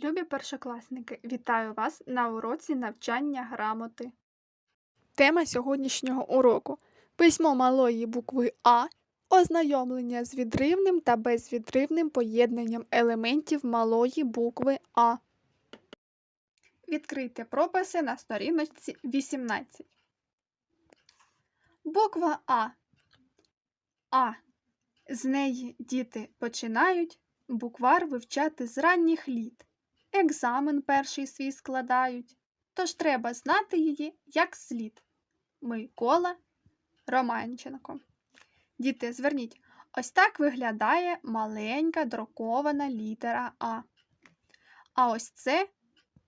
Любі першокласники, вітаю вас на уроці навчання грамоти. Тема сьогоднішнього уроку письмо малої букви А, ознайомлення з відривним та безвідривним поєднанням елементів малої букви А. Відкрийте прописи на сторіночці 18. Буква А. А. З неї діти починають буквар вивчати з ранніх літ. Екзамен перший свій складають, тож треба знати її як слід. Микола Романченко. Діти, зверніть, ось так виглядає маленька друкована літера А. А ось це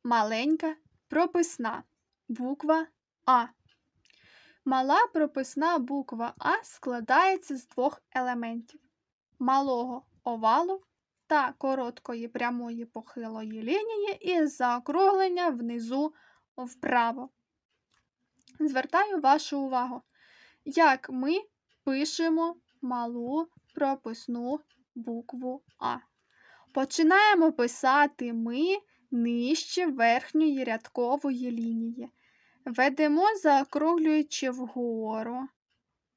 маленька прописна буква А. Мала прописна буква А складається з двох елементів малого овалу та короткої прямої похилої лінії із заокруглення внизу вправо. Звертаю вашу увагу, як ми пишемо малу прописну букву А. Починаємо писати ми нижче верхньої рядкової лінії. Ведемо, заокруглюючи вгору.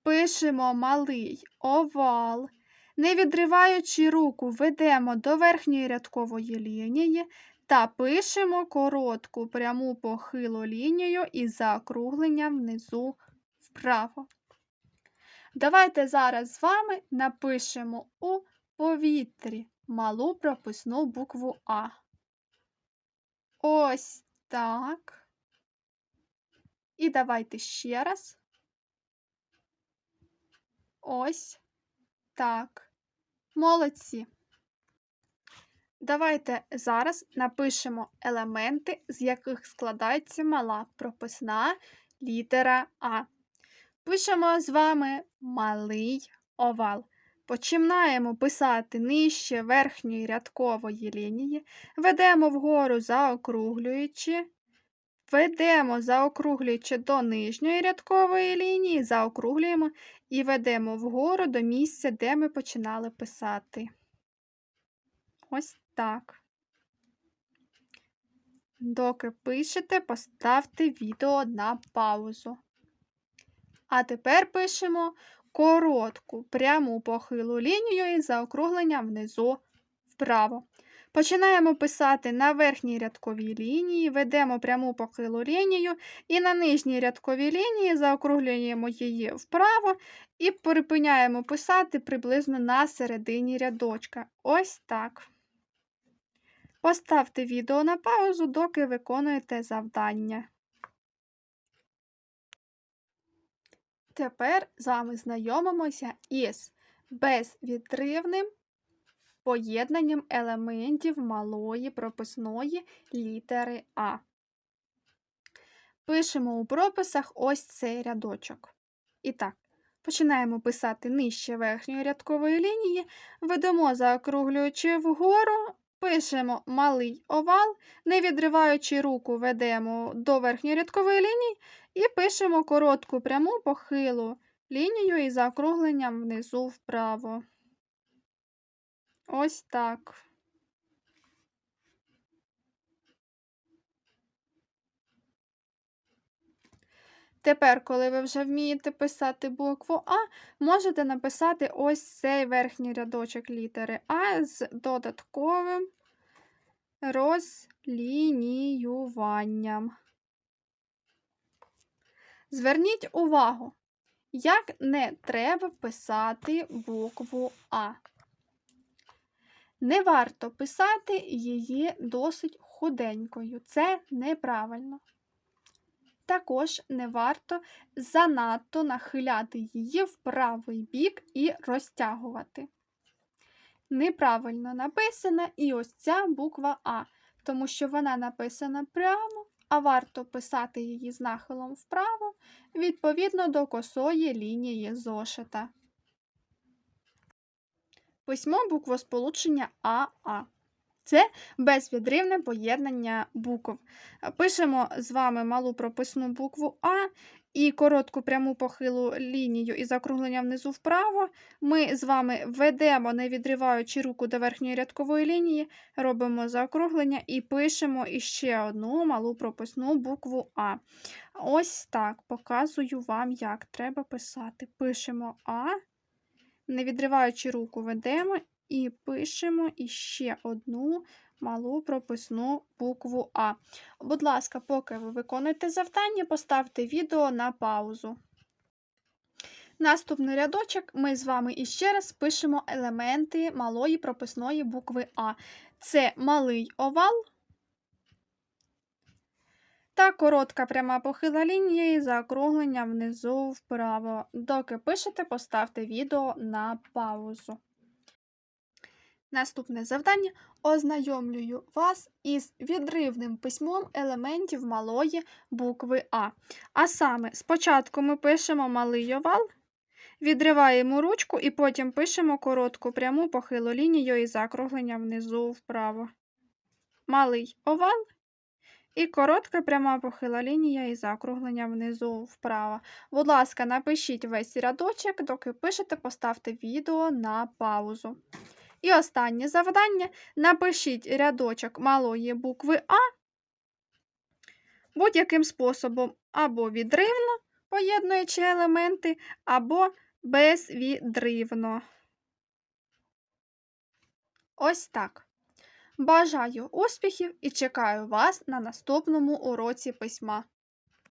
Пишемо малий овал. Не відриваючи руку, ведемо до верхньої рядкової лінії та пишемо коротку пряму похилу лінію із заокругленням внизу вправо. Давайте зараз з вами напишемо у повітрі малу прописну букву А. Ось так. І давайте ще раз. Ось так. Молодці. Давайте зараз напишемо елементи, з яких складається мала прописна літера А. Пишемо з вами малий овал. Починаємо писати нижче верхньої рядкової лінії, ведемо вгору заокруглюючи, ведемо заокруглюючи до нижньої рядкової лінії, заокруглюємо і ведемо вгору до місця, де ми починали писати. Ось так. Доки пишете, поставте відео на паузу. А тепер пишемо коротку пряму похилу лінію із заокругленням внизу вправо. Починаємо писати на верхній рядковій лінії, ведемо пряму похилу лінію і на нижній рядковій лінії заокруглюємо її вправо і припиняємо писати приблизно на середині рядочка. Ось так. Поставте відео на паузу, доки виконуєте завдання. Тепер з вами знайомимося із безвідривним поєднанням елементів малої прописної літери А. Пишемо у прописах ось цей рядочок. І так, починаємо писати нижче верхньої рядкової лінії, ведемо, заокруглюючи вгору, пишемо малий овал, не відриваючи руку, ведемо до верхньої рядкової лінії і пишемо коротку пряму похилу лінію із заокругленням внизу вправо. Ось так. Тепер, коли ви вже вмієте писати букву А, можете написати ось цей верхній рядочок літери А з додатковим розлініюванням. Зверніть увагу, як не треба писати букву А. Не варто писати її досить худенькою. Це неправильно. Також не варто занадто нахиляти її в правий бік і розтягувати. Неправильно написана і ось ця буква А, тому що вона написана прямо, а варто писати її з нахилом вправо відповідно до косої лінії зошита. Письмо буквосполучення АА. Це безвідривне поєднання букв. Пишемо з вами малу прописну букву А і коротку пряму похилу лінію і закруглення внизу вправо. Ми з вами ведемо, не відриваючи руку до верхньої рядкової лінії, робимо заокруглення і пишемо іще одну малу прописну букву А. Ось так показую вам, як треба писати. Пишемо А, не відриваючи руку, ведемо і пишемо іще одну малу прописну букву А. Будь ласка, поки ви виконуєте завдання, поставте відео на паузу. Наступний рядочок ми з вами іще раз пишемо елементи малої прописної букви А. Це малий овал та коротка пряма похила лінія і заокруглення внизу вправо. Доки пишете, поставте відео на паузу. Наступне завдання ознайомлюю вас із відривним письмом елементів малої букви А. А саме, спочатку ми пишемо малий овал, відриваємо ручку і потім пишемо коротку пряму похилу лінію і закруглення внизу вправо. Малий овал і коротка пряма похила лінія і закруглення внизу вправо. Будь ласка, напишіть весь рядочок, доки пишете, поставте відео на паузу. І останнє завдання: напишіть рядочок малої букви А будь-яким способом або відривно, поєднуючи елементи, або безвідривно. Ось так. Бажаю успіхів і чекаю вас на наступному уроці письма.